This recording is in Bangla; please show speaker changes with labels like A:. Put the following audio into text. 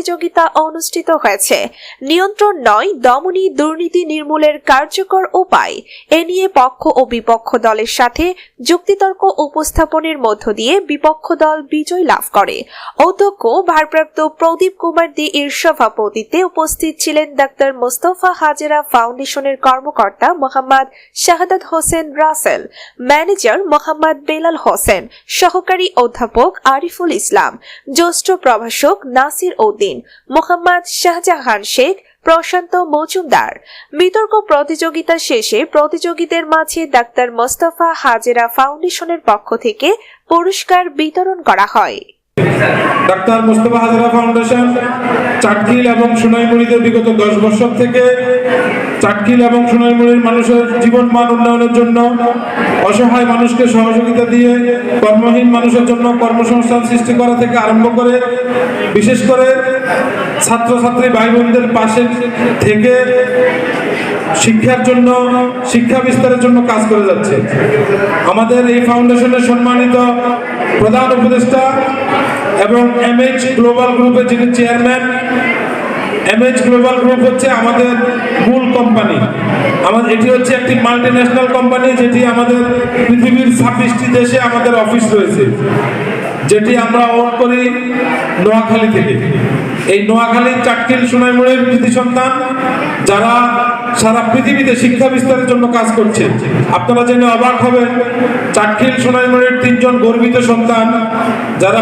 A: প্রতিযোগিতা অনুষ্ঠিত হয়েছে। নিয়ন্ত্রণ নয়, দমনী দুর্নীতি নির্মূলের কার্যকর উপায়। এ নিয়ে পক্ষ ও বিপক্ষ দলের সাথে যুক্তিতর্ক উপস্থাপনের মধ্য দিয়ে বিপক্ষ দল বিজয় লাভ করে। অধ্যক্ষ ভারপ্রাপ্ত প্রদীপ কুমার দে এর সভাপতিত্বে উপস্থিত ছিলেন ডাক্তার মোস্তফা হাজেরা ফাউন্ডেশনের কর্মকর্তা মোহাম্মদ শাহাদাত হোসেন রাসেল, ম্যানেজার মোহাম্মদ বেলাল হোসেন, সহকারী অধ্যাপক আরিফুল ইসলাম, জ্যেষ্ঠ প্রভাষক নাসির উদ্দিন মোহাম্মদ শাহজাহান শেখ, প্রশান্ত মজুমদার। বিতর্ক প্রতিযোগিতা শেষে প্রতিযোগীদের মাঝে ডাক্তার মোস্তফা হাজেরা ফাউন্ডেশনের পক্ষ থেকে পুরস্কার বিতরণ করা হয়।
B: ডাক্তার মোস্তফা হাজারা ফাউন্ডেশন, চাটকিল এবং সোনাইমুড়িতে বিগত দশ বছর থেকে চাটকিল এবং সোনাইমুড়ির মানুষের জীবন মান উন্নয়নের জন্য, অসহায় মানুষকে সহযোগিতা দিয়ে কর্মহীন মানুষের জন্য কর্মসংস্থান সৃষ্টি করা থেকে আরম্ভ করে, বিশেষ করে ছাত্রছাত্রী ভাই বোনদের পাশে থেকে শিক্ষার জন্য, শিক্ষা বিস্তারের জন্য কাজ করে যাচ্ছে। আমাদের এই ফাউন্ডেশনের সম্মানিত প্রধান উপদেষ্টা এবং এমএইচ গ্লোবাল গ্রুপের যিনি চেয়ারম্যান এমএইচ গ্লোবাল গ্রুপ হচ্ছে আমাদের মূল কোম্পানি আমাদের, এটি হচ্ছে একটি মাল্টি ন্যাশনাল কোম্পানি যেটি আমাদের পৃথিবীর ছাব্বিশটি দেশে আমাদের অফিস রয়েছে, যেটি আমরা ওন করি নোয়াখালী থেকে। এই নোয়াখালী চাটকিল সোনাইমুড়ির কৃতি সন্তান, যারা সারা পৃথিবীতে শিক্ষা বিস্তারের জন্য কাজ করছে। আপনারা জেনে অবাক হবেন চাটকিল সোনাইমুড়ির তিনজন গর্বিত সন্তান, যারা